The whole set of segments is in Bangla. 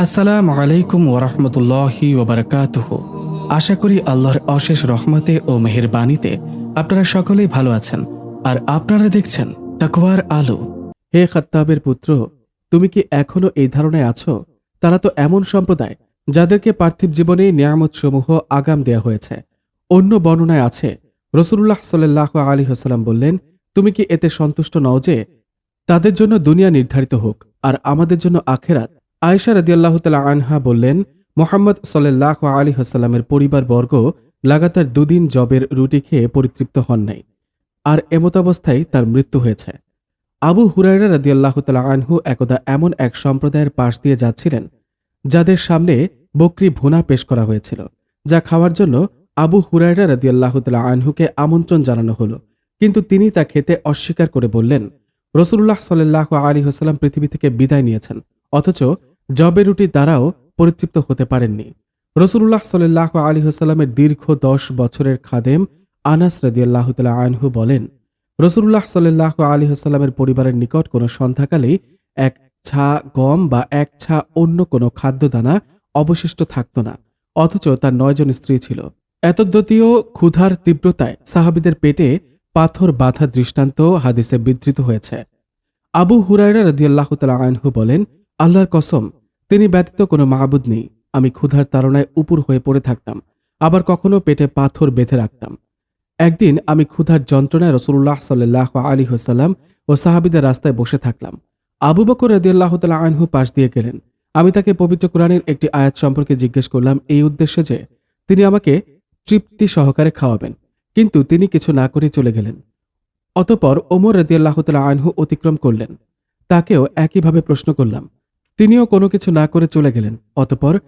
আসসালামু আলাইকুম ওরহমতুল্লাহি ওবরাকাতুহ আশা করি আল্লাহর অশেষ রহমতে ও মেহেরবানিতে আপনারা সকলেই ভালো আছেন আর আপনারা দেখছেন তাকওয়ার আলো। হে খাত্তাবের পুত্র, তুমি কি এখনও এই ধারণায় আছো? তারা তো এমন সম্প্রদায় যাদেরকে পার্থিব জীবনে নিয়ামত সমূহ আগাম দেয়া হয়েছে। অন্য বর্ণনায় আছে রসুল্লাহ সাল্লাহ আলী হাসালাম বললেন, তুমি কি এতে সন্তুষ্ট নও যে তাদের জন্য দুনিয়া নির্ধারিত হোক আর আমাদের জন্য আখেরাত আয়েশা রদিয়াল্লাহ তালা আনহা বললেন, মোহাম্মদ সাল্লাহ আলী হাসাল্লামের পরিবার বর্গ লাগাতার দুদিন জবের রুটি খেয়ে পরিতৃপ্ত হন নাই। আর এমতাবস্থায় তার মৃত্যু হয়েছে। আবু হুরাইরা রদিয়াল্লাহ তালা আনহু একদা এমন এক সম্প্রদায়ের পাশ দিয়ে যাচ্ছিলেন, যাদের সামনে বকরি ভুনা পেশ করা হয়েছিল, যা খাওয়ার জন্য আবু হুরাইরা রদিয়াল্লাহ তালা আনহুকে আমন্ত্রণ জানানো হলো। কিন্তু তিনি তা খেতে অস্বীকার করে বললেন রসুল্লাহ সাল্লাহ আলী হাসাল্লাম পৃথিবী থেকে বিদায় নিয়েছেন, অথচ জবের রুটি দ্বারাও পরিতৃপ্ত হতে পারেননি। রসুল্লাহ সাল্লাহ আলী হাসাল্লামের দীর্ঘ দশ বছরের খাদেম আনাস রদিয়াল্লাহ তালা আনহু বলেন রসুল্লাহ সাল্লাহ আলী হাসাল্লামের পরিবারের নিকট কোনো সন্ধ্যাকালেই এক ছা গম বা এক ছা অন্য কোনো খাদ্যদানা অবশিষ্ট থাকত না, অথচ তার নয়জন স্ত্রী ছিল। এতদ্যতীয় ক্ষুধার তীব্রতায় সাহাবিদের পেটে পাথর বাধা দৃষ্টান্ত হাদিসে বিধৃত হয়েছে। আবু হুরাইরা রদিয়াল্লাহ তালা আনহু বলেন, আল্লাহর কসম তিনি ব্যতীত কোনো মাহবুদ নেই। আমি ক্ষুধার তাড়নায় উপুর হয়ে পড়ে থাকতাম, আবার কখনো পেটে পাথর বেঁধে রাখতাম। একদিন আমি ক্ষুধার যন্ত্রণায় রসুল্লাহ সাল্লাহ আলী হোসাল্লাম ও সাহাবিদের রাস্তায় বসে থাকলাম। আবু বকর রদিয়াল্লাহ তালা আনহু পাশ দিয়ে গেলেন। আমি তাকে পবিত্র কোরআনের একটি আয়াত সম্পর্কে জিজ্ঞেস করলাম, এই উদ্দেশ্যে যে তিনি আমাকে তৃপ্তি সহকারে খাওয়াবেন, কিন্তু তিনি কিছু না করে চলে গেলেন। অতপর ওমর রদিয়াল্লাহ তালা আনহু অতিক্রম করলেন। তাকেও একইভাবে প্রশ্ন করলাম তিনিও কোনো কিছু না করে চলে গেলেন। অতপর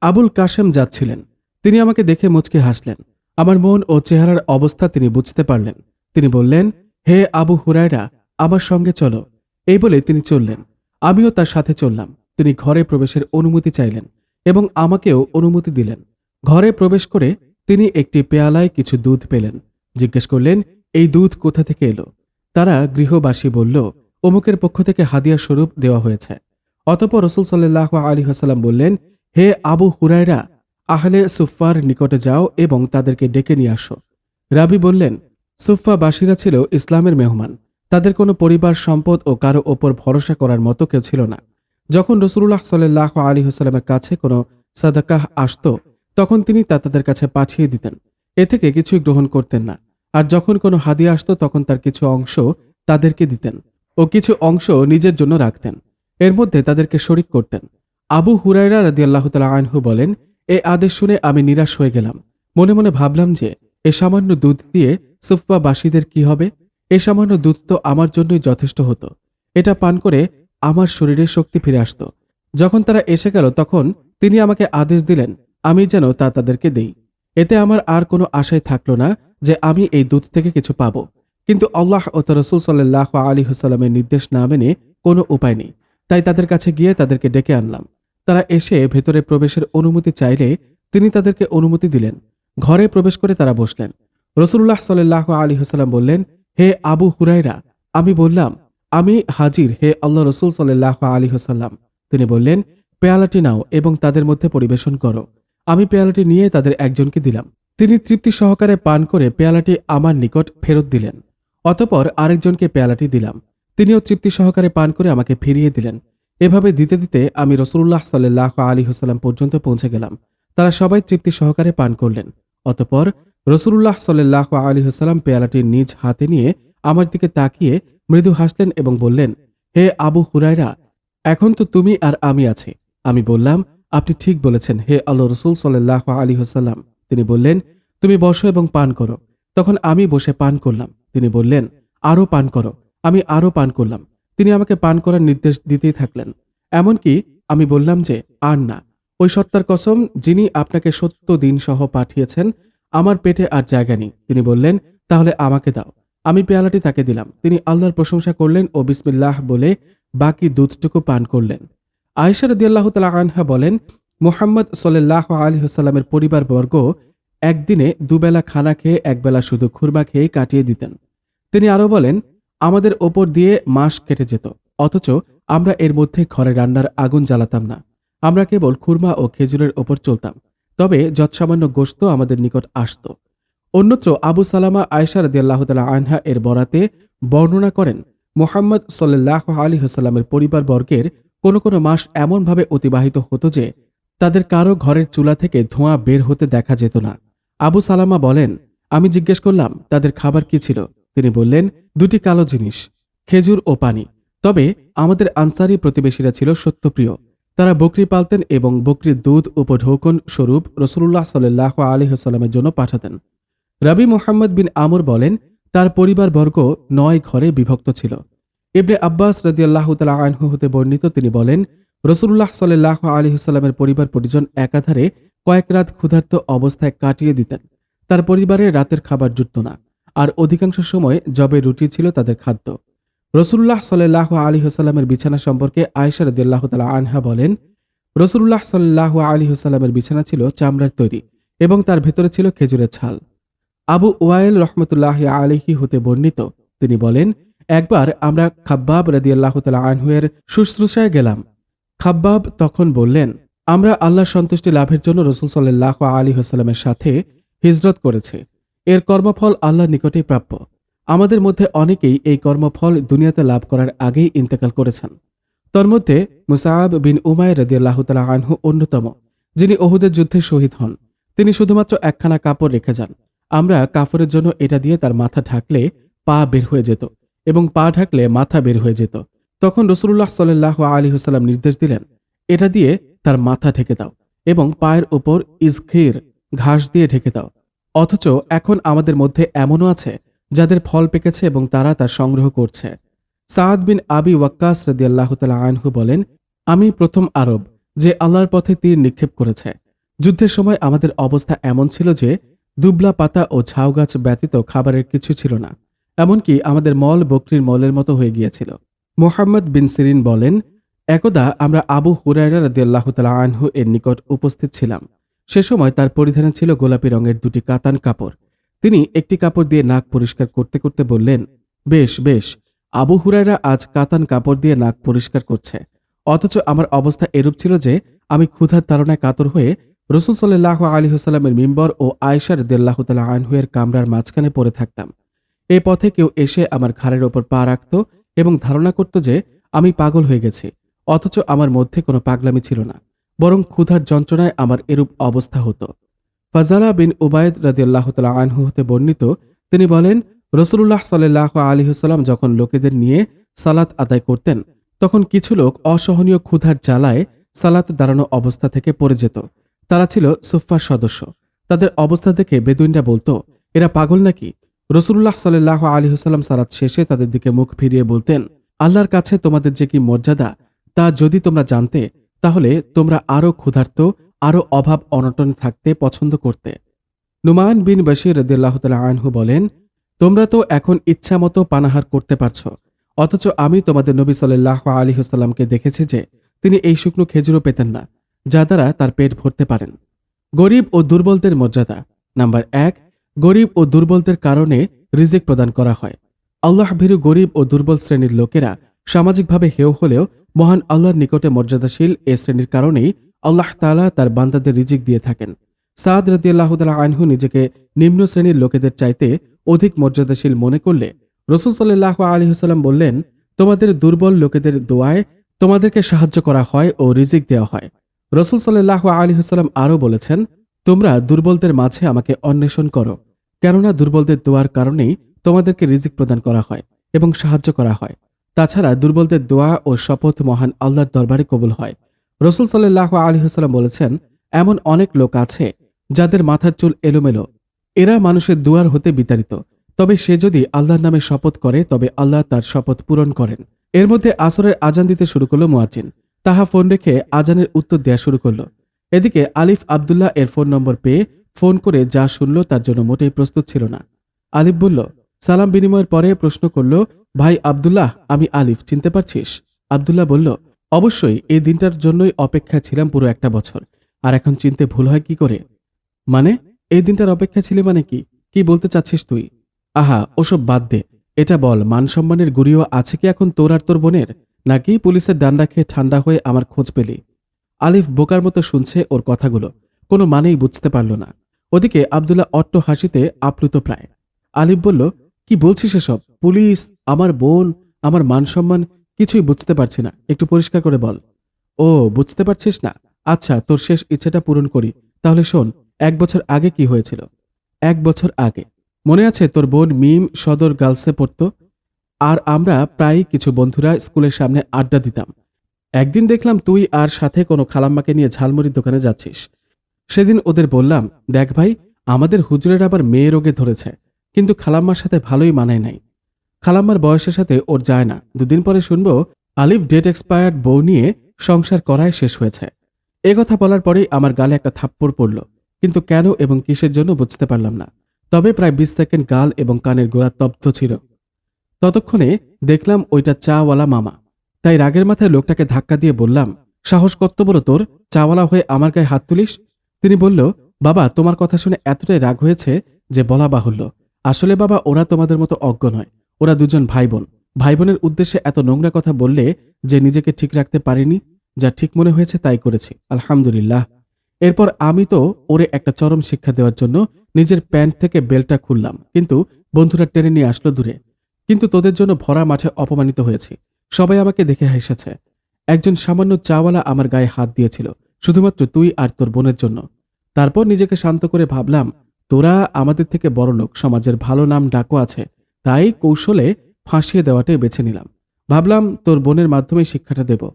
আবুল কাশেম যাচ্ছিলেন। তিনি আমাকে দেখে মুচকে হাসলেন। আমার মন ও চেহারার অবস্থা তিনি বুঝতে পারলেন। তিনি বললেন, হে আবু হুরায়রা, আমার সঙ্গে চলো। এই বলে তিনি চললেন। আমিও তার সাথে চললাম। তিনি ঘরে প্রবেশের অনুমতি চাইলেন এবং আমাকেও অনুমতি দিলেন। ঘরে প্রবেশ করে তিনি একটি পেয়ালায় কিছু দুধ পেলেন। জিজ্ঞেস করলেন, এই দুধ কোথা থেকে এলো? তারা গৃহবাসী বলল, অমুকের পক্ষ থেকে হাদিয়া স্বরূপ দেওয়া হয়েছে। অতপর রসুল সাল্লাহ আলী হাসাল্লাম বললেন, হে আবু হুরায়রা, আহলে সুফার নিকটে যাও এবং তাদেরকে ডেকে নিয়ে আসো। রাবি বললেন সুফাবাসীরা ছিল ইসলামের মেহমান। তাদের কোনো পরিবার, সম্পদ ও কারও ওপর ভরসা করার মতো কেউ ছিল না। যখন রসুল্লাহ সাল্লাহ আলী হাসাল্লামের কাছে কোনো সাদাকাহ আসত, তখন তিনি তা তাদের কাছে পাঠিয়ে দিতেন। এ থেকে কিছুই গ্রহণ করতেন না। আর যখন কোনো হাদিয়া আসত, তখন তার কিছু অংশ তাদেরকে দিতেন ও কিছু অংশ নিজের জন্য রাখতেন। এর মধ্যে তাদেরকে শরিক করতেন। আবু হুরাইরা রাদি আল্লাহ তালা আনহু বলেন, এ আদেশ শুনে আমি নিরাশ হয়ে গেলাম। মনে মনে ভাবলাম যে, এ সামান্য দুধ দিয়ে সুফবাসীদের কি হবে? এ সামান্য দুধ তো আমার জন্যই যথেষ্ট হতো। এটা পান করে আমার শরীরে শক্তি ফিরে আসত। যখন তারা এসে গেল, তখন তিনি আমাকে আদেশ দিলেন, আমি যেন তা তাদেরকে দেই। এতে আমার আর কোনো আশাই থাকল না যে আমি এই দুধ থেকে কিছু পাব। কিন্তু আল্লাহ ও রসুল সাল্লাহ আলী হুসাল্লামের নির্দেশ না মেনে কোনো উপায় নেই। তাই তাদের কাছে গিয়ে তাদেরকে ডেকে আনলাম। তারা এসে ভেতরে প্রবেশের অনুমতি চাইলে তিনি তাদেরকে অনুমতি দিলেন। ঘরে প্রবেশ করে তারা বসলেন। রসুল্লাহ সাল্লাহ আলী হাসাল্লাম বললেন, হে আবু হুরাইরা আমি বললাম, আমি হাজির, হে আল্লাহ রসুল সাল্লাহ আলী হাসাল্লাম তিনি বললেন, পেয়ালাটি নাও এবং তাদের মধ্যে পরিবেশন করো। আমি পেয়ালাটি নিয়ে তাদের একজনকে দিলাম। তিনি তৃপ্তি সহকারে পান করে পেয়ালাটি আমার নিকট ফেরত দিলেন। অতপর আরেকজনকে পেয়ালাটি দিলাম। তিনিও তৃপ্তি সহকারে পান করে আমাকে ফিরিয়ে দিলেন। এভাবে দিতে দিতে আমি রসুল্লাহ সাল্লাহ আলী হাসাল্লাম পর্যন্ত পৌঁছে গেলাম। তারা সবাই তৃপ্তি সহকারে পান করলেন। অতপর রসুল্লাহ সাল্লাহ আলী হাসাল্লাম পেয়ালাটি নিজ হাতে নিয়ে আমার দিকে তাকিয়ে মৃদু হাসলেন এবং বললেন, হে আবু হুরাইরা এখন তো তুমি আর আমি আছি। আমি বললাম, আপনি ঠিক বলেছেন, হে আল্লাহ রসুল সাল্লাহ আলী হোসাল্লাম তিনি বললেন, তুমি বসো এবং পান করো। তখন আমি বসে পান করলাম। তিনি বললেন আরও পান করো। আমি আরও পান করলাম। তিনি আমাকে পান করার নির্দেশ দিতেই থাকলেন। এমনকি আমি বললাম যে, আর না। ওই সত্তার কসম যিনি আপনাকে সত্য দিন সহ পাঠিয়েছেন, আমার পেটে আর জায়গা নেই। তিনি বললেন, তাহলে আমাকে দাও। আমি পেয়ালাটি তাকে দিলাম। তিনি আল্লাহর প্রশংসা করলেন ও বিসমিল্লাহ বলে বাকি দুধটুকু পান করলেন। আয়েশা রদিয়াল্লাহ তালা আনহা বলেন, মোহাম্মদ সাল্লাহ আলী হাসাল্লামের পরিবারবর্গ একদিনে দুবেলা খানা খেয়ে, একবেলা শুধু খুরমা খেয়ে কাটিয়ে দিতেন। তিনি আরও বলেন আমাদের ওপর দিয়ে মাস কেটে যেত, অথচ আমরা এর মধ্যে ঘরে রান্নার আগুন জ্বালাতাম না। আমরা কেবল খুরমা ও খেজুরের ওপর চলতাম, তবে যৎসামান্য গোস্ত আমাদের নিকট আসত। অন্যত্র আবু সালামা আয়সা রদিয়াল্লাহ তালা আনহা এর বরাতে বর্ণনা করেন, মোহাম্মদ সাল্লাহ আলী হাসাল্লামের পরিবারবর্গের কোনো কোনো মাস এমনভাবে অতিবাহিত হতো যে, তাদের কারও ঘরের চুলা থেকে ধোঁয়া বের হতে দেখা যেত না। আবু সালামা বলেন, আমি জিজ্ঞেস করলাম, তাদের খাবার কি ছিল? তিনি বললেন, দুটি কালো জিনিস, খেজুর ও পানি। তবে আমাদের আনসারি প্রতিবেশীরা ছিল সত্যপ্রিয়। তারা বকরি পালতেন এবং বকরির দুধ উপঢৌকন স্বরূপ রসুল্লাহ সাল্লাহ আলী হাসাল্লামের জন্য পাঠাতেন। রবি মোহাম্মদ বিন আমর বলেন, তার পরিবারবর্গ নয় ঘরে বিভক্ত ছিল। ইবনে আব্বাস রদিয়াল্লাহ তালা আনহু হতে বর্ণিত তিনি বলেন রসুল্লাহ সাল্লাহ আলী হাসাল্লামের পরিবার পরিজন একাধারে কয়েক রাত ক্ষুধার্ত অবস্থায় কাটিয়ে দিতেন। তার পরিবারে রাতের খাবার জুটত না। আর অধিকাংশ সময় জবে রুটি ছিল তাদের খাদ্য। রসুল্লাহ সাল্লাহ আলী হাসাল্লামের বিছানা সম্পর্কে আয়সা রদিয়াল্লাহ তালা আনহা বলেন রসুল্লাহ সাল্লাহ আলী হাসাল্লামের বিছানা ছিল চামড়ার তৈরি এবং তার ভেতরে ছিল খেজুরের ছাল। আবু ওয়াইল রহমতুল্লাহ আলিহি হতে বর্ণিত, তিনি বলেন, একবার আমরা খাব্বাব রদিয়াল্লাহ তালা আনহুয়ের শুশ্রূষায় গেলাম। খাব্বাব তখন বললেন, আমরা আল্লাহ সন্তুষ্টি লাভের জন্য রসুল সাল্লাহ আলী হাসাল্লামের সাথে হিজরত করেছে। এর কর্মফল আল্লাহর নিকটেই প্রাপ্য। আমাদের মধ্যে অনেকেই এই কর্মফল দুনিয়াতে লাভ করার আগেই ইন্তেকাল করেছেন। তর মধ্যে মুসাহাব বিন উমায় রদিয়াল্লাহ তালা আনহু অন্যতম, যিনি ওহুদের যুদ্ধে শহীদ হন। তিনি শুধুমাত্র একখানা কাপড় রেখে যান। আমরা কাপড়ের জন্য এটা দিয়ে তার মাথা ঢাকলে পা বের হয়ে যেত এবং পা ঢাকলে মাথা বের হয়ে যেত। তখন রসুল্লাহ সাল্লাহ আলী হুসাল্লাম নির্দেশ দিলেন, এটা দিয়ে তার মাথা ঢেকে দাও এবং পায়ের ওপর ইসখির ঘাস দিয়ে ঢেকে দাও। অথচ এখন আমাদের মধ্যে এমনও আছে, যাদের ফল পেকেছে এবং তারা তা সংগ্রহ করছে। সাদ বিন আবি ওয়াক্কাস রদিয়াল্লাহ তালা আনহু বলেন, আমি প্রথম আরব যে আল্লাহর পথে তীর নিক্ষেপ করেছে। যুদ্ধের সময় আমাদের অবস্থা এমন ছিল যে দুবলা পাতা ও ঝাউ গাছ ব্যতীত খাবারের কিছু ছিল না, এমনকি আমাদের মল বকরির মলের মতো হয়ে গিয়েছিল। মোহাম্মদ বিন সিরিন বলেন, একদা আমরা আবু হুরায়রা রদিয়াল্লাহ তালা আনহু এর নিকট উপস্থিত ছিলাম। সে সময় তার পরিধানে ছিল গোলাপি রঙের দুটি কাতান কাপড়। তিনি একটি কাপড় দিয়ে নাক পরিষ্কার করতে করতে বললেন, বেশ বেশ, আবু হুরায়রা আজ কাতান কাপড় দিয়ে নাক পরিষ্কার করছে। অথচ আমার অবস্থা এরূপ ছিল যে, আমি ক্ষুধার তাড়নায় কাতর হয়ে রসুল সাল্লাহ আলী হাসাল্লামের মিম্বর ও আয়সার দেল্লাহ তালা আনহুয়ের কামরার মাঝখানে পড়ে থাকতাম। এ পথে কেউ এসে আমার ঘাড়ের ওপর পা রাখত এবং ধারণা করত যে, আমি পাগল হয়ে গেছি, অথচ আমার মধ্যে কোনো পাগলামি ছিল না। বরং ক্ষুধার যন্ত্রণায় আমার এরূপ অবস্থা হতো। ফাজালা বিন উবায়দ রাদিয়াল্লাহ তালা আনহু হতে বর্ণিত, তিনি বলেন রসুল্লাহ সাল্লাহ আলী হুসাল্লাম যখন লোকেদের নিয়ে সালাত আদায় করতেন, তখন কিছু লোক অসহনীয় ক্ষুধার জ্বালায় সালাত দাঁড়ানো অবস্থা থেকে পড়ে যেত। তারা ছিল সুফার সদস্য। তাদের অবস্থা দেখে বেদুইনরা বলতো, এরা পাগল নাকি? রসুল্লাহ সাল্লাহ আলী হুসাল্লাম সালাত শেষে তাদের দিকে মুখ ফিরিয়ে বলতেন, আল্লাহর কাছে তোমাদের যে কি মর্যাদা, তা যদি তোমরা জানতে তাহলে তোমরা আরও ক্ষুধার্ত আরও অভাব অনটন থাকতে পছন্দ করতে। নুমান বিন বশির রদিল্লাহ আনহু বলেন, তোমরা তো এখন ইচ্ছা মতো পানাহার করতে পারছ, অথচ আমি তোমাদের নবী সাল্লাহ আলী হুসাল্লামকে দেখেছি যে তিনি এই শুকনো খেজুরও পেতেন না, যা দ্বারা তার পেট ভরতে পারেন। গরিব ও দুর্বলদের মর্যাদা। নাম্বার এক, গরিব ও দুর্বলদের কারণে রিজিক প্রদান করা হয়। আল্লাহ ভীরু গরিব ও দুর্বল শ্রেণির লোকেরা সামাজিকভাবে হেয় হলেও মহান আল্লাহর নিকটে মর্যাদাশীল এ শ্রেণির কারণেই আল্লাহ তালা তার বান্দাদের রিজিক দিয়ে থাকেন। সাদ রদিয়াল্লাহ আনহু নিজেকে নিম্ন শ্রেণির লোকেদের চাইতে অধিক মর্যাদাশীল মনে করলে রসুল সাল্লাহ আলী হুসাল্লাম বললেন, তোমাদের দুর্বল লোকেদের দোয়ায় তোমাদেরকে সাহায্য করা হয় ও রিজিক দেওয়া হয়। রসুল সাল্লাহ আলী হুসাল্লাম আরও বলেছেন, তোমরা দুর্বলদের মাঝে আমাকে অন্বেষণ করো, কেননা দুর্বলদের দোয়ার কারণেই তোমাদেরকে রিজিক প্রদান করা হয় এবং সাহায্য করা হয়। তাছাড়া দুর্বলদের দোয়া ও শপথ মহান আল্লাহর দরবারে কবুল হয়। রসুল সাল্লাহ আলী হাসালাম বলেছেন, এমন অনেক লোক আছে যাদের মাথার চুল এলোমেলো। এরা মানুষের দুয়ার হতে বিতাড়িত। তবে সে যদি আল্লাহর নামে শপথ করে, তবে আল্লাহ তার শপথ পূরণ করেন। এর মধ্যে আসরের আজান দিতে শুরু করল মুয়াজ্জিন। তাহা ফোন রেখে আজানের উত্তর দেয়া শুরু করল। এদিকে আলিফ আবদুল্লাহ এর ফোন নম্বর পেয়ে ফোন করে যা শুনল তার জন্য মোটেই প্রস্তুত ছিল না। আলিফ বলল সালাম বিনিময়ের পরে প্রশ্ন করল, ভাই আবদুল্লাহ, আমি আলিফ, চিনতে পারছিস? আবদুল্লাহ বলল, অবশ্যই, এই দিনটার জন্যই অপেক্ষা ছিলাম পুরো একটা বছর। আর এখন চিনতে ভুল হয় কি করে? মানে? এই দিনটার অপেক্ষা ছিলে মানে কি? কি বলতে চাচ্ছিস তুই? আহা, ওসব বাদ দে। এটা বল, মান সম্মানের গুড়িও আছে কি এখন তোর আর তোর বোনের? নাকি পুলিশের ডান্ডা খেয়ে ঠান্ডা হয়ে আমার খোঁজ পেলি? আলিফ বোকার মতো শুনছে ওর কথাগুলো। কোনো মানেই বুঝতে পারল না। ওদিকে আবদুল্লাহ অট্ট হাসিতে আপ্লুত প্রায়। আলিফ বলল কি বলছিস এসব? পুলিশ, আমার বোন, আমার মান সম্মান কিছুই বুঝতে পারছি না। একটু পরিষ্কার করে বল। ও, বুঝতে পারছিস না? আচ্ছা তোর শেষ ইচ্ছেটা পূরণ করি। তাহলে শোন, এক বছর আগে কি হয়েছিল? এক বছর আগে। মনে আছে তোর বোন মিম সদর গার্লসে পড়তো? আর আমরা প্রায় কিছু বন্ধুরা স্কুলের সামনে আড্ডা দিতাম। একদিন দেখলাম তুই আর সাথে কোনো খালাম্মাকে নিয়ে ঝালমুড়ির দোকানে যাচ্ছিস। সেদিন ওদের বললাম, দেখ ভাই, আমাদের হুজুরের আবার মেয়ে রোগে ধরেছে। কিন্তু খালাম্মার সাথে ভালোই মানায় নাই। খালাম্মার বয়সের সাথে ওর যায় না। দুদিন পরে শুনব, আলিফ ডেট এক্সপায়ার্ড বউ নিয়ে সংসার করায় শেষ হয়েছে। এ কথা বলার পরেই আমার গালে একটা থাপ্পড় পড়ল। কিন্তু কেন এবং কিসের জন্য বুঝতে পারলাম না। তবে প্রায় বিশ সেকেন্ড গাল এবং কানের গোড়া তপ্ত ছিল। ততক্ষণে দেখলাম ওইটা চাওয়ালা মামা। তাই রাগের মাথায় লোকটাকে ধাক্কা দিয়ে বললাম, সাহস কত বড় তোর? চাওয়ালা হয়ে আমার গায়ে হাত তুলিস? তিনি বলল, বাবা, তোমার কথা শুনে এতটাই রাগ হয়েছে যে বলা বাহুল্য। আসলে বাবা, ওরা তোমাদের মতো অজ্ঞ নয়। ওরা দুজন ভাই বোন ভাই বোনের উদ্দেশ্যে এত নোংরা কথা বললে যে নিজেকে ঠিক রাখতে পারিনি, যা ঠিক মনে হয়েছে তাই করেছি। আলহামদুলিল্লাহ। এরপর আমি তো ওরে একটা চরম শিক্ষা দেওয়ার জন্য নিজের প্যান্ট থেকে বেলটা খুললাম। কিন্তু বন্ধুরা টেনে নিয়ে আসলো দূরে। কিন্তু তোদের জন্য ভরা মাঠে অপমানিত হয়েছি। সবাই আমাকে দেখে হেসেছে। একজন সামান্য চাওয়ালা আমার গায়ে হাত দিয়েছিল, শুধুমাত্র তুই আর তোর বোনের জন্য। তারপর নিজেকে শান্ত করে ভাবলাম তোরা আমাদের থেকে বড় লোক, সমাজের ভালো নাম ডাকও আছে। তাই কৌশলে ফাঁসিয়ে দেওয়াটাই বেছে নিলাম। ভাবলাম তোর বোনের মাধ্যমে শিক্ষাটা দেব।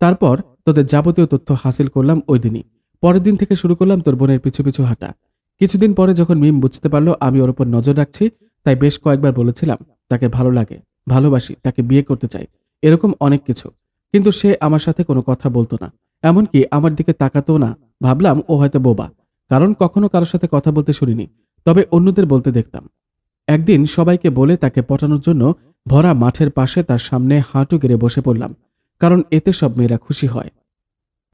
তারপর তোদের যাবতীয় তথ্য হাসিল করলাম ওই দিনই। পরের দিন থেকে শুরু করলাম তোর বোনের পিছু পিছু হাঁটা। কিছুদিন পরে যখন মিম বুঝতে পারল আমি ওর উপর নজর রাখছি, তাই বেশ কয়েকবার বলেছিলাম, তাকে ভালো লাগে, ভালোবাসি, তাকে বিয়ে করতে চাই। এরকম অনেক কিছু। কিন্তু সে আমার সাথে কোনো কথা বলতো না। এমনকি আমার দিকে তাকাতো না। ভাবলাম ও হয়তো বোবা। কারণ কখনো কারোর সাথে কথা বলতে শুনিনি, তবে অন্যদের বলতে দেখতাম। একদিন সবাইকে বলে তাকে পটানোর জন্য ভরা মাঠের পাশে তার সামনে হাঁটু গেড়ে বসে পড়লাম, কারণ এতে সব মেয়েরা খুশি হয়।